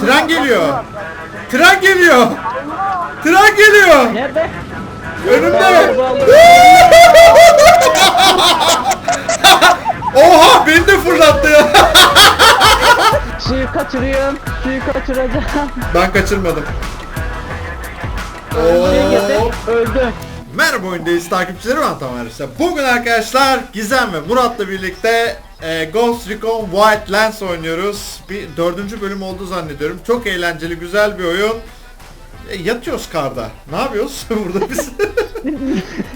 Tren geliyor. Tren geliyor. Tren geliyor. Nerede? Önümde. Oha beni de fırlattı. Suyu kaçırıyorum. Suyu kaçıracağım. Ben kaçırmadım. Girdi. Oo. Öldü. Merhaba oyundayız takipçileri ben Tamer işte. Bugün arkadaşlar Gizem ve Murat'la birlikte e, Ghost Recon Wildlands oynuyoruz. Bir dördüncü bölüm oldu zannediyorum. Çok eğlenceli güzel bir oyun. E, yatıyoruz karda. Ne yapıyoruz burada biz?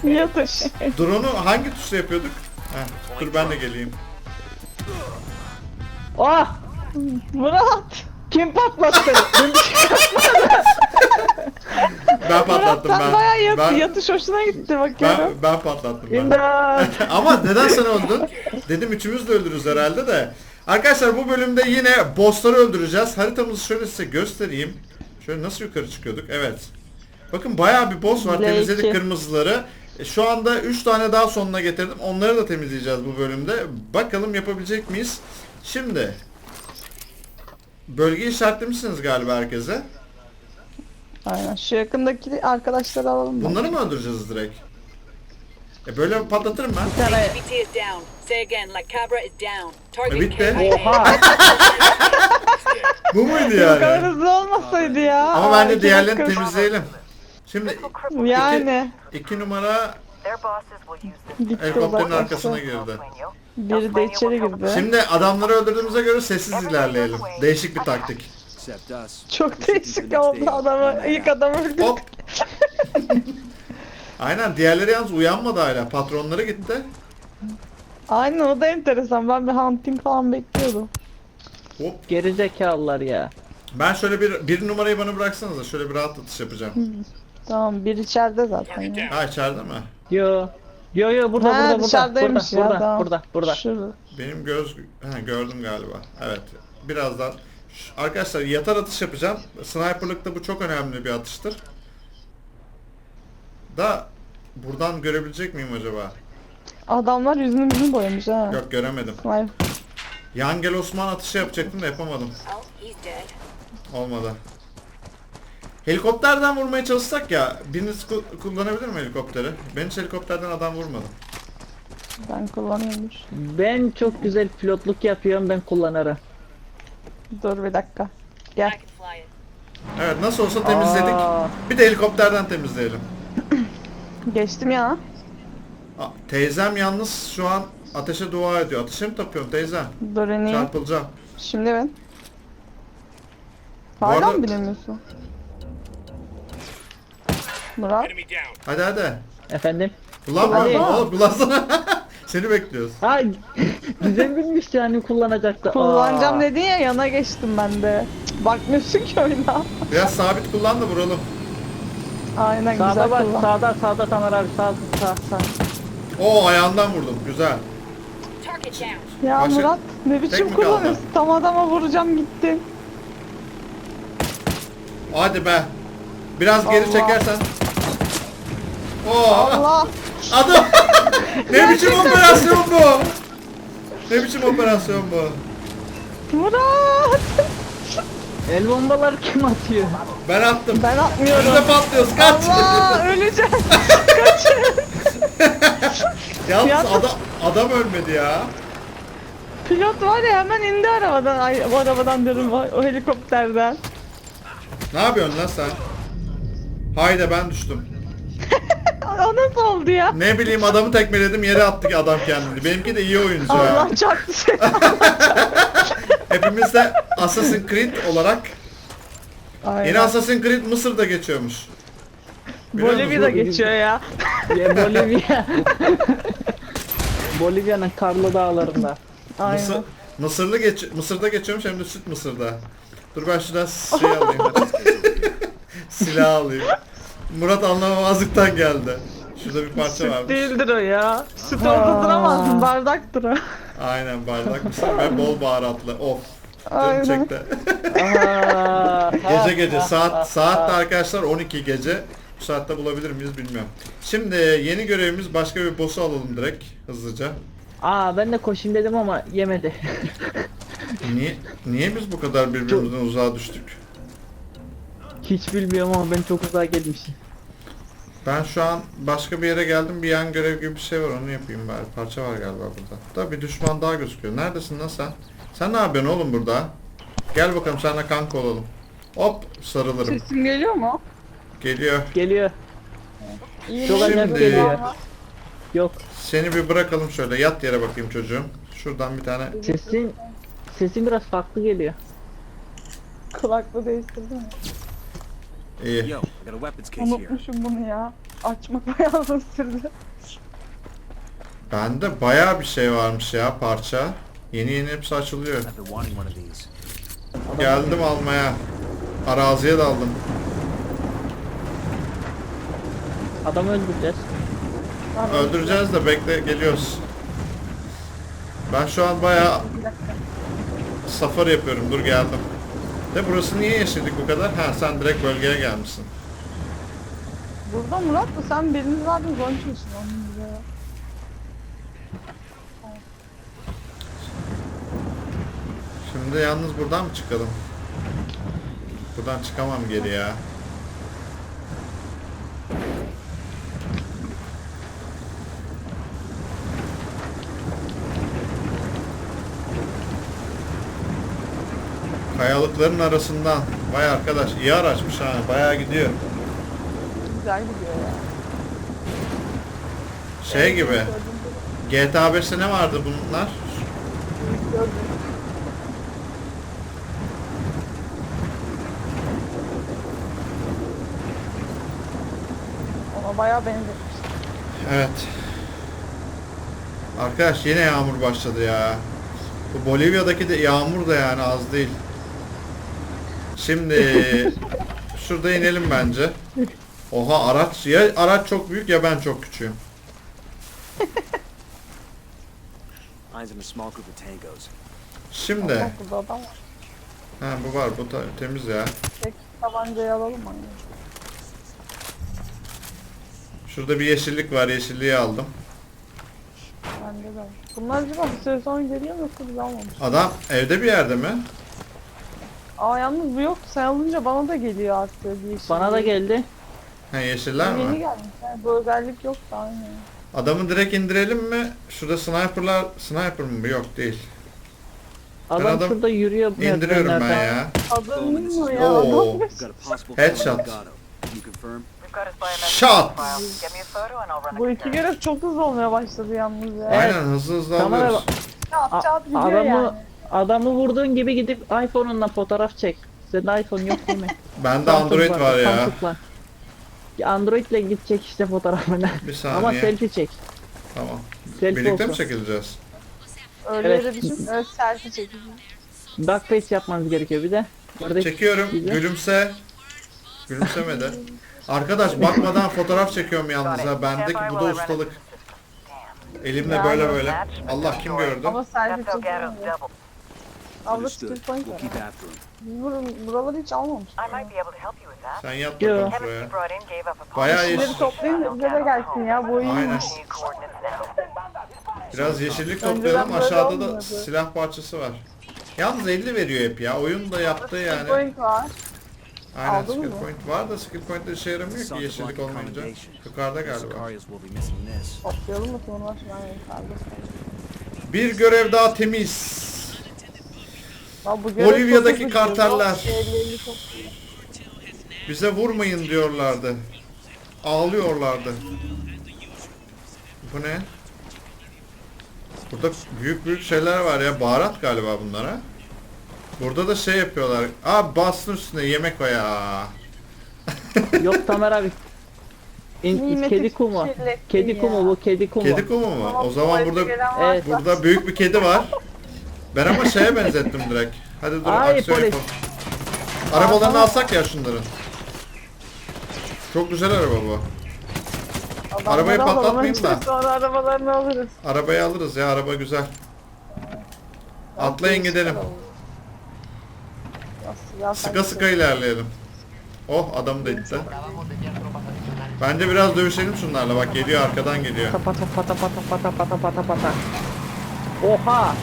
Yatış. Drone'u hangi tuşla yapıyorduk? Heh, dur ben de geleyim. Ah! Murat! Kim patlattı? Ben patlattım sen bayağı yat, ben, yatış hoşuna gitti ben, bakıyorum. ben patlattım ben. İmdat! Ama neden sen öldün? Dedim üçümüz de öldürürüz herhalde de. Arkadaşlar bu bölümde yine bossları öldüreceğiz. Haritamızı şöyle size göstereyim. Şöyle nasıl yukarı çıkıyorduk? Evet. Bakın bayağı bir boss var. L2. Temizledik kırmızıları. E, Şu anda 3 tane daha sonuna getirdim. Onları da temizleyeceğiz bu bölümde. Bakalım yapabilecek miyiz? Şimdi Bölgeyi işaretlemişsiniz galiba herkese. Aynen şu yakındaki arkadaşları alalım. da. Bunları mı öldüreceğiz direkt? E böyle patlatırım ben. Bir tane... BT is down. Say again, like Cabra is down. Target bitti. KIA. Oha! Bu muydu Bu kadar yani? hızlı olmasaydı ya. Ama Aa, bence iki diğerlerini dakika- temizleyelim. Şimdi Yani. iki numara Their bosses will use this Gitti helikopterin uzaklaştı. arkasına girdi. Biri de içeri girdi. Şimdi adamları öldürdüğümüze göre sessiz ilerleyelim. Değişik bir taktik. Çok değişik oldu adamı. İlk adam öldü. Hop. Aynen diğerleri yalnız uyanmadı hala. Patronları gitti. Aynen o da enteresan. Ben bir hunting falan bekliyordum. Hop. Gerizekalılar ya. Ben şöyle bir bir numarayı bana bıraksanıza. Şöyle bir rahat atış yapacağım. Tamam bir içeride zaten ya. Ha içeride mi? Yo. Yo yo burada Ha, burada burada. dışarıdaymış burada, ya, burada, tamam. burada burada Şurada. Benim göz ha, gördüm galiba. Evet. Birazdan Arkadaşlar yatar atış yapacağım. Sniperlıkta bu çok önemli bir atıştır. Da buradan görebilecek miyim acaba? Adamlar yüzünü yüzünü boyamış ha. Yok göremedim. Vay. Yangel Osman atışı yapacaktım da yapamadım. Olmadı. Helikopterden vurmaya çalışsak ya, biriniz ku- kullanabilir mi helikopteri? Ben hiç helikopterden adam vurmadım. Ben kullanıyormuş. Ben çok güzel pilotluk yapıyorum ben kullanırım. Dur bir dakika. Gel. Evet nasıl olsa temizledik. Aa. Bir de helikopterden temizleyelim. Geçtim ya. Aa, teyzem yalnız şu an ateşe dua ediyor. Ateşe mi tapıyorsun teyzem? Dur ineyim. Çarpılacağım. Şimdi ben. Bu Hala arada- mı bilemiyorsun? Murat. Hadi hadi. Efendim? Kullanma Hadi. oğlum kullansana. Seni bekliyoruz. Ha güzel bilmiş yani kullanacaktı. Kullanacağım Aa. dedin ya yana geçtim ben de. Cık, Bakmıyorsun ki oyuna. Biraz sabit kullan da vuralım. Aynen güzel Sağda bak kullan. sağda sağda Tamer abi sağ sağ sağ. Oo ayağından vurdum. Güzel. Target down. Ya Başka- Murat ne biçim mi kaldı? kullanıyorsun? Tam adama vuracağım gittin. Hadi be. Biraz geri Allah. çekersen. Oo. Allah. Adam. ne biçim operasyon bu? Ne biçim operasyon bu? Murat. El bombaları kim atıyor? Ben attım. Ben atmıyorum. Biz de patlıyoruz. Kaç. Allah öleceğim. Yalnız Ya- adam adam ölmedi ya. Pilot var ya hemen indi arabadan. Ay o arabadan diyorum o, o helikopterden. Ne yapıyorsun lan sen? Haydi ben düştüm. O nasıl oldu ya? Ne bileyim adamı tekmeledim yere attık adam kendini. Benimki de iyi oyuncu ha. Allah çarptı seni. Hepimiz de Assassin's Creed olarak Aynen. yeni Assassin's Creed Mısır'da geçiyormuş. Biliyor Bolivya'da musun? geçiyor ya. Ya Bolivya. Bolivya'nın karlı dağlarında. Aynen. Mısır, Mısırlı geç Mısır'da geçiyormuş hem de süt Mısır'da. Dur ben şuradan şey alayım. Silah alayım. Murat anlamamazlıktan geldi. Şurada bir parça Süt varmış. değildir o ya. Süt orada duramaz. Bardaktır o. Aynen bardak mısır ve bol baharatlı. Of. Canım Aynen. çekti. Gece gece saat saat de arkadaşlar 12 gece. Bu saatte bulabilir miyiz bilmiyorum. Şimdi yeni görevimiz başka bir boss'u alalım direkt hızlıca. Aa ben de koşayım dedim ama yemedi. Niye, niye biz bu kadar birbirimizden uzağa düştük? Hiç bilmiyorum ama ben çok uzağa gelmişim. Ben şu an başka bir yere geldim. Bir yan görev gibi bir şey var. Onu yapayım bari. Parça var galiba burada. Da bir düşman daha gözüküyor. Neredesin lan sen? Sen ne yapıyorsun oğlum burada? Gel bakalım seninle kanka olalım. Hop sarılırım. Sesim geliyor mu? Geliyor. Geliyor. İyi Çok acayip Şimdi- geliyor. Yok. Seni bir bırakalım şöyle. Yat yere bakayım çocuğum. Şuradan bir tane. Sesin sesin biraz farklı geliyor. Kulaklığı değiştirdim mi? İyi. Yo, I got a weapons case here. Unutmuşum bunu ya. Açmak bayağı uzun sürdü. Bende bayağı bir şey varmış ya parça. Yeni yeni hepsi açılıyor. I've been wanting one of these. Geldim almaya. Araziye daldım. Adamı öldüreceğiz. Öldüreceğiz de bekle geliyoruz. Ben şu an bayağı safari yapıyorum. Dur geldim. De burası niye yeşillik bu kadar? Ha sen direkt bölgeye gelmişsin. Burada Murat mı? Sen biriniz vardın konuşuyorsun onun ya. Şimdi yalnız buradan mı çıkalım? Buradan çıkamam geri ya. Kayalıkların arasından. Vay arkadaş iyi araçmış ha. Bayağı gidiyor. Güzel gidiyor ya. Şey gibi. GTA 5'te ne vardı bunlar? Gördüm. Ona bayağı benzetmiş. Evet. Arkadaş yine yağmur başladı ya. Bu Bolivya'daki de yağmur da yani az değil. Şimdi şurada inelim bence. Oha araç ya araç çok büyük ya ben çok küçüğüm. Şimdi Bak burada adam var. ha bu var bu ta- temiz ya. Tek tabancayı alalım mı? Şurada bir yeşillik var yeşilliği aldım. Bende de. var. Bunlar acaba bir süre sonra geliyor mu yoksa biz almamış? Adam evde bir yerde mi? Aa yalnız bu yok. Sen alınca bana da geliyor artık şey. Bana da geldi. Ha yeşiller Yeni mi? gelmiş. Yani bu özellik yok da aynı. Adamı direkt indirelim mi? Şurada sniperlar sniper mı bu? Yok değil. Adam, adam şurada yürüyor. İndiriyorum ben ya. Adam mı ya? Oo. Headshot. Shot. Bu iki görev çok hızlı olmaya başladı yalnız ya. Aynen hızlı hızlı Kamera alıyoruz. Çat çat gidiyor adamı yani. Adamı vurduğun gibi gidip iPhone'unla fotoğraf çek. Senin iPhone yok değil mi? Bende Samsung Android var ya. Samsung'la. Android'le git çek işte fotoğrafını. Bir Ama saniye. selfie çek. Tamam. Selfie Birlikte olsun. mi çekileceğiz? Öyle Evet. yere düşüp evet selfie çekeceğim. Backface yapmanız gerekiyor bir de. Orada Çekiyorum. Gülümse. Gülümsemedi. Arkadaş bakmadan fotoğraf çekiyorum yalnız ha. Bendeki bu da ustalık. Elimle böyle böyle. Allah kim gördü? Ama selfie double. Abla skill Understood. point We'll var. keep after him. Biz bur- buraları hiç almamıştık. I might be able to help you with that. Sen yat Yo. bakalım şuraya. Bayağı. Bunları toplayın da bize de gelsin ya. Bu Aynen. iyiymiş. Biraz yeşillik toplayalım. böyle Aşağıda da olmuyordu. silah parçası var. Yalnız 50 veriyor hep ya. Oyun da yaptı Skill yani. point var. Aynen Aldın skill mı? point var da skill point de işe yaramıyor ki yeşillik olmayınca. Yukarıda galiba. Sicarios will be missing this. Toplayalım mı sonra şuna yukarıda. Bir görev daha temiz. Lan bu görev Bolivya'daki çok hızlı karteller. gidiyor. 50-50 topluyor. Bize vurmayın diyorlardı. Ağlıyorlardı. Bu ne? Burada büyük büyük şeyler var ya. Baharat galiba bunlara. Burada da şey yapıyorlar. Aa bastın üstüne yemek o ya. yok Tamer abi. İn, kedi kumu. kirlettin Kedi ya. kumu bu kedi kumu. Kedi kumu mu? O zaman burada gelen varsa- burada büyük bir kedi var. Ben ama şeye benzettim direkt. Hadi dur Ay, aksiyon polis. yapalım. Arabalarını alsak ya şunların. Çok güzel araba bu. Adamları Arabayı alalım, patlatmayayım da. Sonra arabalarını alırız. Arabayı alırız ya araba güzel. Atlayın gidelim. Sıka sıka ilerleyelim. Oh adam da itti. Bence biraz dövüşelim şunlarla bak geliyor arkadan geliyor. Pata pata pata pata pata pata pata. Oha!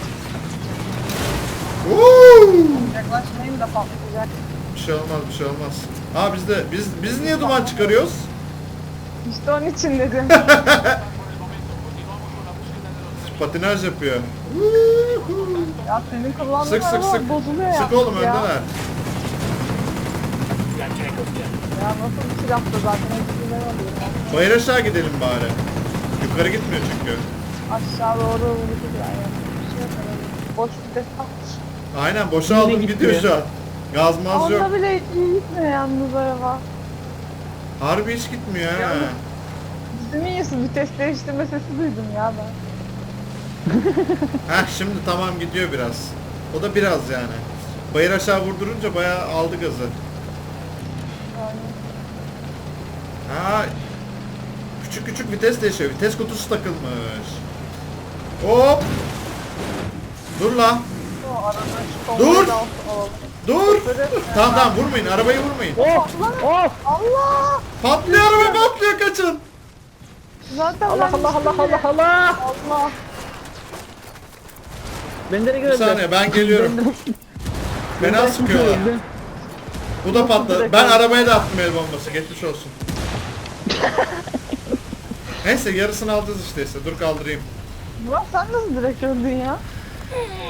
Woo! Yaklaşmayın da patlayacak. Bir şey olmaz bir şey olmaz. Aa biz de biz biz niye duman çıkarıyoruz? İşte onun için dedim. Patinaj yapıyor. ya senin kullandığın Sık sık sık. bozuluyor ya. Sık oğlum ya. öndeler. Ya nasıl bir silahtı zaten hepsinden alıyorum. Bayır aşağı gidelim bari. Yukarı gitmiyor çünkü. Aşağı doğru vurdu yani. Bir şey yok. Boş bir de Aynen boşa aldım gidiyor şu an. Gaz maz yok. Onda bile iyi gitmiyor yalnız araba. Harbi hiç gitmiyor ha. Bizim iyisi vites değiştirme sesi duydum ya ben. Heh şimdi tamam gidiyor biraz. O da biraz yani. Bayır aşağı vurdurunca bayağı aldı gazı. Yani Ha küçük küçük vites değişiyor. Vites kutusu takılmış. Hop. Dur la. Dur! Dur. Tamam tamam vurmayın. Arabayı vurmayın. Of! Of! Allah! Patlıyor araba patlıyor kaçın. Zaten Allah ben Allah Allah. Allah Allah! Allah! Bendere Bir gördüm. saniye ben geliyorum. Fena sıkıyorlar. Bu da patladı. Ben arabaya da attım el bombası. Geçmiş olsun. Neyse yarısını alacağız işte. Dur kaldırayım. Murat sen nasıl direkt öldün ya?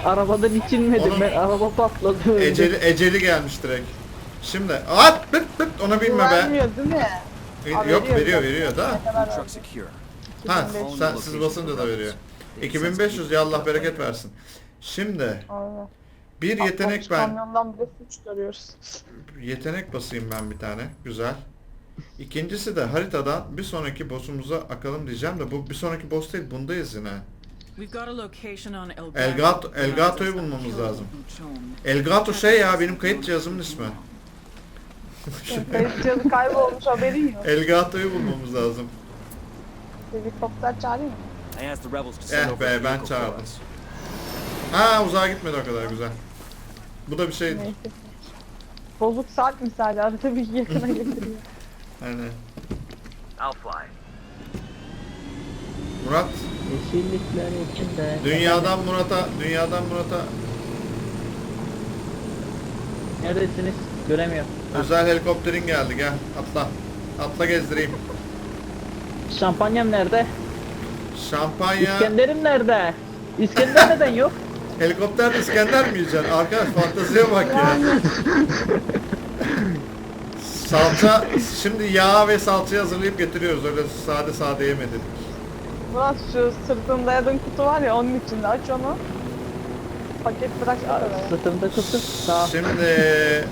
Arabadan içilmedim Onun- ben. Araba patladı. Eceli, eceli gelmiş direkt. Şimdi at pıt pıt ona binme be. Vermiyor değil mi? Aa, Yok veriyor, veriyor da. Truck secure. Ha sen, siz basınca da veriyor. 2500 ya Allah bereket versin. Şimdi bir yetenek ben Kamyondan bile su çıkarıyoruz. yetenek basayım ben bir tane. Güzel. İkincisi de haritadan bir sonraki boss'umuza akalım diyeceğim de bu bir sonraki boss değil bundayız yine. We've got a location on El Elgato- Elgato'yu bulmamız lazım. Elgato şey ya benim kayıt cihazımın ismi. Kayıt cihazı kaybolmuş haberin yok. Elgato'yu bulmamız lazım. Helikopter çağırayım mı? Eh be, ben çağırdım. Ha uzağa gitmedi o kadar güzel. Bu da bir şey. Bozuk saat misali arada bir yakına getiriyor. Yani I'll fly. Murat Yeşillikler içinde. dünyadan Murat'a dünyadan Murat'a Neredesiniz? Göremiyorum. özel helikopterin geldi gel atla. Atla gezdireyim. Şampanyam nerede? Şampanya İskender'im nerede? İskender neden yok? helikopter İskender mi yiyeceksin? Arkadaş fanteziye bak ya. Salça şimdi yağ ve salçayı hazırlayıp getiriyoruz. Öyle sade sade yemedik. Murat şu sırtında dayadığın kutu var ya onun içinde aç onu. Paket bırak. Sırtımda kutu. Sağ. Şimdi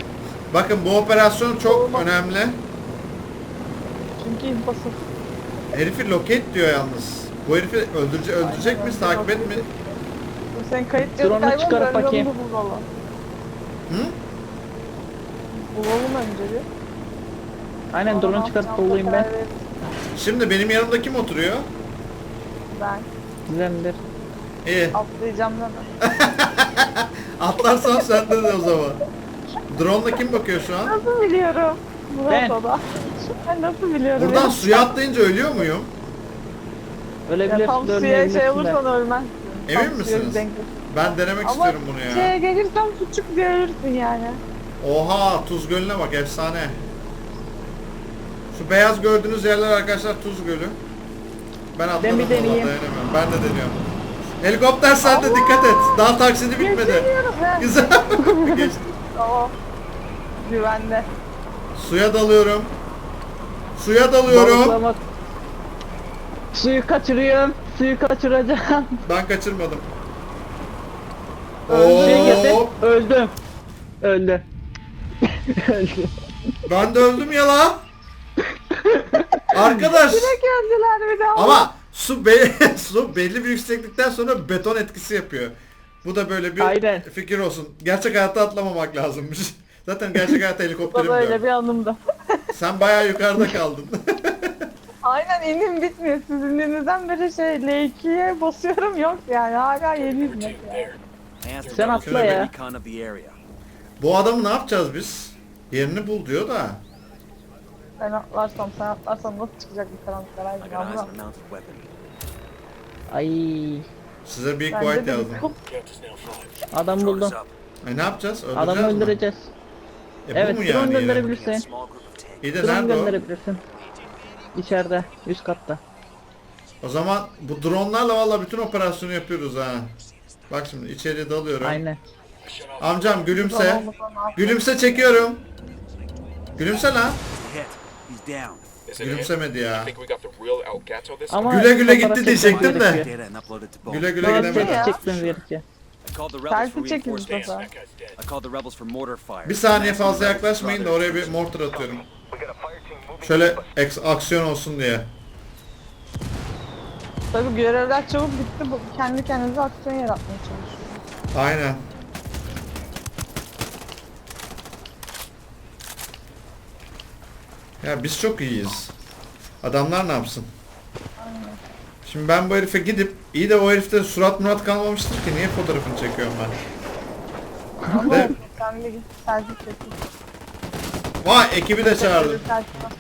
bakın bu operasyon çok önemli. Çünkü impossible. Herifi locate diyor yalnız. Bu herifi öldürecek, öldürecek miyiz? Takip et mi? Bu senin kayıt Dur onu çıkarıp bakayım. bulalım. Hı? Bulalım önce bir. Aynen Sonra drone'u ne çıkarıp yapacağımıza bulayım ben. Şimdi benim yanımda kim oturuyor? Ben Güzeldir. İyi. atlayacağım deme. Atlarsan sen de, o zaman. Drone'la kim bakıyor şu an? Nasıl biliyorum? Murat Ben. Ben nasıl biliyorum? Buradan ya? suya atlayınca ölüyor muyum? Ya Ölebilirsin tam de suya şey ölmeyebilirsin de. olursan ölmezsin. Emin Tam suya misiniz? denk- Ben denemek Ama istiyorum bunu ya. şeye gelirsen küçük bir ölürsün yani. Oha Tuz Gölü'ne bak efsane. Şu beyaz gördüğünüz yerler arkadaşlar Tuz Gölü. Ben atladım Ben bir deneyeyim. dayanamıyorum. Ben de deniyorum. Helikopter sen de dikkat et. Daha taksidi bitmedi. Geçemiyorum ben. Güzel. Geçtim. Tamam. Güvende. Suya dalıyorum. Suya dalıyorum. Balıklamak. Suyu kaçırıyorum. Suyu kaçıracağım. Ben kaçırmadım. Getir. Hop. Öldüm. Öldü. Öldü. Ben de öldüm ya la. Arkadaş. Direkt öldüler bir de. Ama su, be su belli bir yükseklikten sonra beton etkisi yapıyor. Bu da böyle bir Aynen. fikir olsun. Gerçek hayatta atlamamak lazımmış. Zaten gerçek hayatta helikopterim da öyle bir anımda. Sen bayağı yukarıda kaldın. Aynen inim bitmiyor. Sizin indiğinizden beri şey L2'ye basıyorum yok yani. Hala yeni hizmet yani. Sen atla ya. Bu adamı ne yapacağız biz? Yerini bul diyor da. Ben atlarsam sen atlarsan nasıl çıkacak bu karanlıklar? Ay, I got eyes yavrum. on a mounted weapon. Ay. Size Bence White de yazdım. bir kup Adam buldum. E ne yapacağız? Öldüreceğiz Adamı mi? öldüreceğiz. E, bu Evet mu drone yani tank. İyi de Drone nerede o? gönderebilirsin. İçeride, üst katta. O zaman bu dronlarla valla bütün operasyonu yapıyoruz ha. Bak şimdi içeriye dalıyorum. Aynen. Amcam gülümse. Gülümse çekiyorum. Gülümse lan. Gülümsemedi ya. Think we got the real Elgato this Ama Güle güle gitti diyecektim de. Güle güle gidemedi. çekmemiz gerekiyor. I called the rebels for Selfie mortar fire. Bir saniye fazla the rebels yaklaşmayın da oraya bir mortar atıyorum. Şöyle eks- aksiyon olsun diye. Tabii görevler çabuk bitti. Kendi kendinize aksiyon yaratmaya çalışıyor. Aynen. Ya biz çok iyiyiz. Adamlar ne yapsın? Şimdi ben bu herife gidip iyi de o herifte surat murat kalmamıştır ki niye fotoğrafını çekiyorum ben? De, vay ekibi de çağırdım.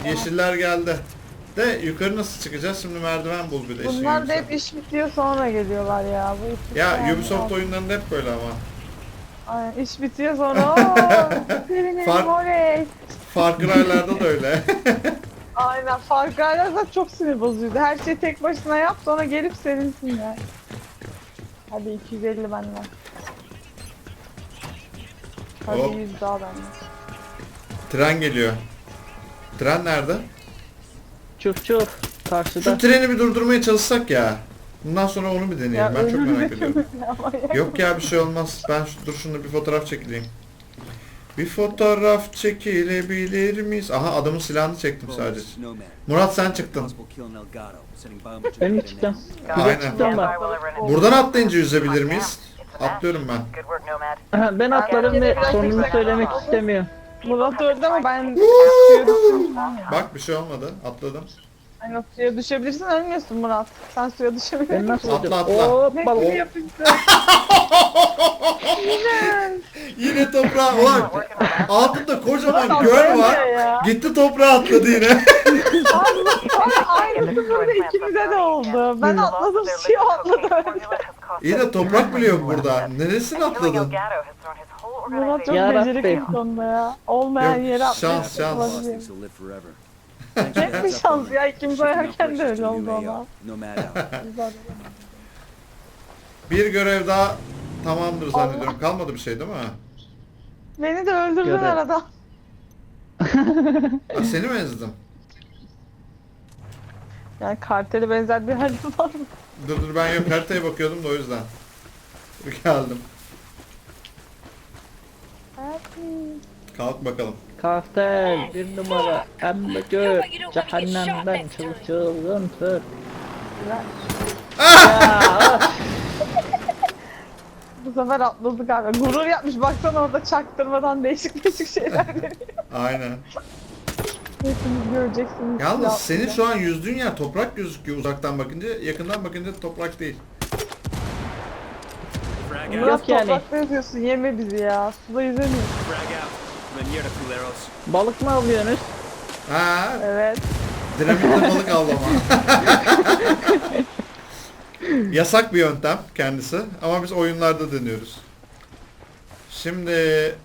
Yeşiller geldi. De yukarı nasıl çıkacağız? Şimdi merdiven bul bir de işin Bunlar da hep iş bitiyor sonra geliyorlar ya. Bu Ya Ubisoft oyunlarında hep böyle ama. Aynen iş bitiyor sonra Birinin Fark- oley. Far Cry'larda da öyle. Aynen Far zaten çok sinir bozuyordu. Her şeyi tek başına yap sonra gelip sevinsin ya. Hadi 250 benden. Hadi Hop. 100 daha benden. Tren geliyor. Tren nerede? Çuf çuf. Şu Karşıda. treni bir durdurmaya çalışsak ya. Bundan sonra onu bir deneyelim. ben çok merak ediyorum. Ya. Yok ya bir şey olmaz. Ben şu, dur şunu bir fotoğraf çekileyim. Bir fotoğraf çekilebilir miyiz? Aha adamın silahını çektim sadece. Murat sen çıktın. Ben mi çıktım? Aynen. Çıktım ben. Buradan atlayınca yüzebilir miyiz? Atlıyorum ben. Ben atladım ve sonunu söylemek istemiyorum. Murat öldü ama ben. Bak bir şey olmadı. Atladım. Aynen suya düşebilirsin ölmüyorsun Murat. Sen suya Ben düşebilirsin. nasıl Atla, öldüm? atla. Hop Ne yapıyorsun? Yine toprağa ulan altında kocaman göl var. ya. Gitti toprağa atladı yine. Sonra aynısı burada ikimize de oldu. Ben atladım suya atladı öldü. İyi de toprak bile yok burada. Neresine atladın? Murat çok Ya becerikli Rabbi. konuda ya. Olmayan Yok, yere şans, atlayıp şans. Olabilir. will live forever. Hep bir şans ya. İkimiz Shipping oynarken de öyle oldu ama. Bir görev daha tamamdır zannediyorum. Kalmadı bir şey değil mi? Beni de öldürdün Görev. arada. Ha, seni mi ezdim? Yani kartele benzer bir harita var mı? Dur dur ben yok haritaya bakıyordum da o yüzden. Dur geldim. Kalk bakalım. Kartel bir numara. Hamburger. Cehennemden çıl çılgın tır. Bu sefer atladık abi. Gurur yapmış. Baksana orada çaktırmadan değişik değişik şeyler deniyor. Aynen. Hepiniz göreceksiniz. Yalnız Ya- senin şu an yüzdüğün yer toprak gözüküyor uzaktan bakınca. Yakından bakınca toprak değil. Out. Yok Murat yani. toprakta yazıyorsun. Yeme bizi ya. Suda yüzemiyorsun. Frag out. Balık mı alıyorsunuz? Ha, Evet. dinamitle balık avlama. Yasak bir yöntem kendisi ama biz oyunlarda deniyoruz. Şimdi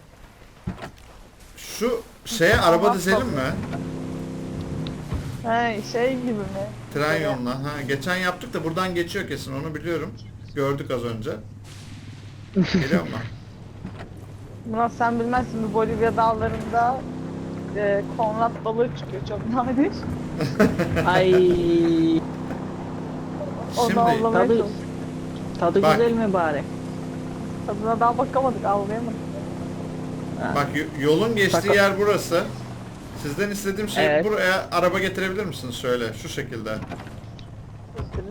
şu şeye araba dizelim mi? He şey gibi mi? Tren yoluna. Ha, geçen yaptık da buradan geçiyor kesin onu biliyorum. Gördük az önce. Geliyor mu? Murat sen bilmezsin bu Bolivya dağlarında e, konrad balığı çıkıyor çok nadir. Ay Onu Şimdi avlamaya tadı, çalıştık. tadı Bak. güzel mi bari? Tadına daha bakamadık avlayamadık. bak y- yolun geçtiği Fakat- yer burası. Sizden istediğim şey Evet. buraya araba getirebilir misiniz şöyle şu şekilde.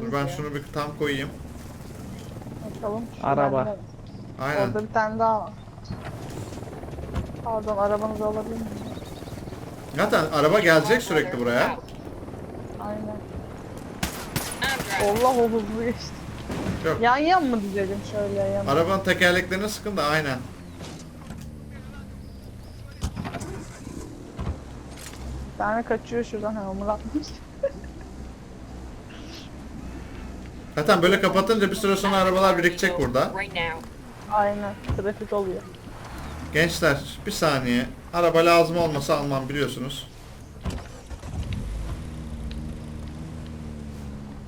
Dur ben şunu bir tam koyayım. Bakalım. Şu Araba. bende. Aynen. Orada bir tane daha var. Pardon arabanızı alabilir miyim? Zaten araba gelecek sürekli buraya. Aynen. Allah o hızlı geçti. Yok. Yan yan mı dizelim şöyle yan? Arabanın tekerleklerine sıkın da aynen. Bir tane kaçıyor şuradan ha Murat'mış. Zaten böyle kapatınca bir süre sonra arabalar birikecek burada. Aynen trafik oluyor. Gençler bir saniye. Araba lazım olmasa almam biliyorsunuz.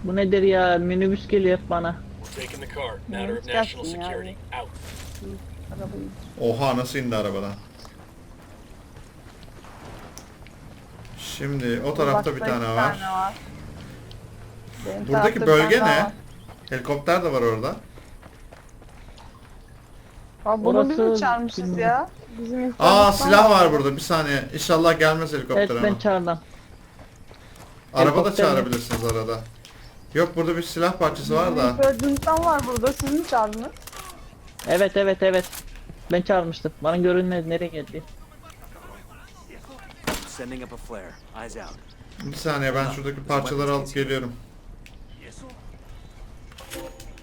Bu nedir ya? Minibüs geliyor hep bana. We're taking the car. Matter of Yes, national yes, yeah. security. Out. Arabayı. Oha nasıl indi arabadan. Şimdi o tarafta bir tane var. var. Benim Buradaki tarafta bir bölge tane daha ne? var. Helikopter de var orada. Aa, bunu biz mi çağırmışız bilmiyorum. ya? Bizim Aa insanımızdan silah var burada bir saniye. İnşallah gelmez helikopter Evet ben ama. çağırdım. Araba da helikopter mi? çağırabilirsiniz arada. Yok burada bir silah parçası var da. Gördüğünüzden var burada. Siz mi çağırdınız? Evet evet evet. Ben çağırmıştım. Bana görünmez nereye geldi. Sending up a flare. Eyes out. Bir saniye ben şuradaki parçaları alıp geliyorum.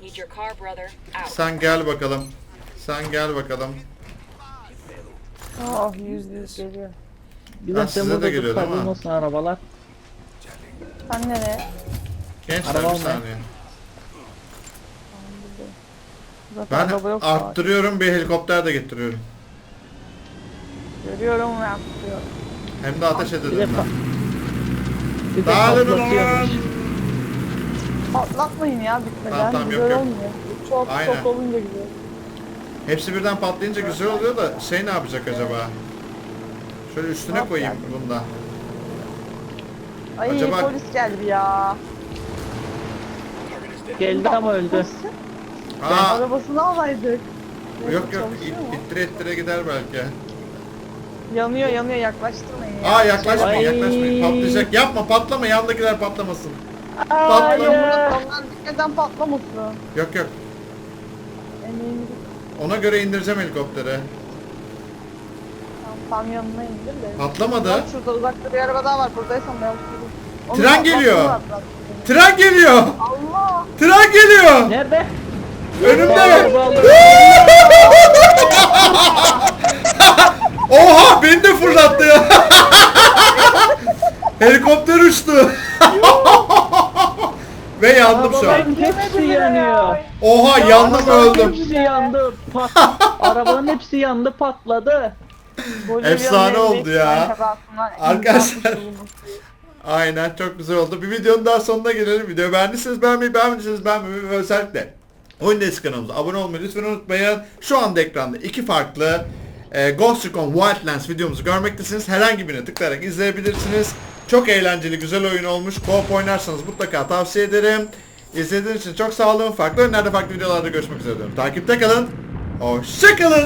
Need your car, brother. Out. Sen gel bakalım. Sen gel bakalım. Oh yüz yüz geliyor. Güzel sen size de burada geliyor dur değil mi? kaybolmasın olsun arabalar. Sen nereye? Gençler Araba bir saniye. Zaten Ben araba yok. arttırıyorum bir helikopter de getiriyorum. Görüyorum ve arttırıyorum. Hem de ateş Bir de, edelim pa- ben. bir de Dağılın patlatıyormuş. ulan! Patlatmayın ya bitmeden. Tamam, tamam, güzel yok, yok. olmuyor. Çok Aynen. çok olunca güzel. Hepsi birden patlayınca güzel oluyor da şey ne yapacak acaba? Şöyle üstüne Yok koyayım yani. bunda. Ay Acaba- polis geldi ya. Geldi ama öldü. Aa Arabasını alaydık. yok yok Çalışıyor mu? it- ittire ittire gider belki. Yanıyor yanıyor yaklaştırmayın ya. Aa yaklaşmayın Ay. yaklaşmayın patlayacak. Yapma patlama yandakiler patlamasın. Hayır. Onlar bitmeden patlamasın. Yok yok Emeğimizi ona göre indireceğim helikopteri. tam, tam yanına indir de. Patlamadı. Bak şurada uzakta bir araba daha var. Buradaysam ben otururum. Onu Tren geliyor. zaten. Tren geliyor. Allah! Tren geliyor. Nerede? Önümde. Oha beni de fırlattı ya. Helikopter uçtu. Ve yandım şu an. Arabaların hepsi yanıyor. Oha yandım Arabaların öldüm. Hepsi yandı. Pat. Arabanın hepsi yandı patladı. Efsane oldu ya. Arkadaşlar. Aynen çok güzel oldu. Bir videonun daha sonuna gelelim. Video beğendiyseniz beğenmeyi, beğenmediyseniz beğenmeyi ve özellikle Oyun Desi kanalımıza abone olmayı lütfen unutmayın. Şu anda ekranda iki farklı e, Ghost Recon Wildlands videomuzu görmektesiniz. Herhangi birine tıklayarak izleyebilirsiniz. Çok eğlenceli, güzel oyun olmuş. Co-op oynarsanız mutlaka tavsiye ederim. İzlediğiniz için çok sağ olun. Farklı oyunlarda, farklı videolarda görüşmek üzere diyorum. Takipte kalın. Hoşçakalın.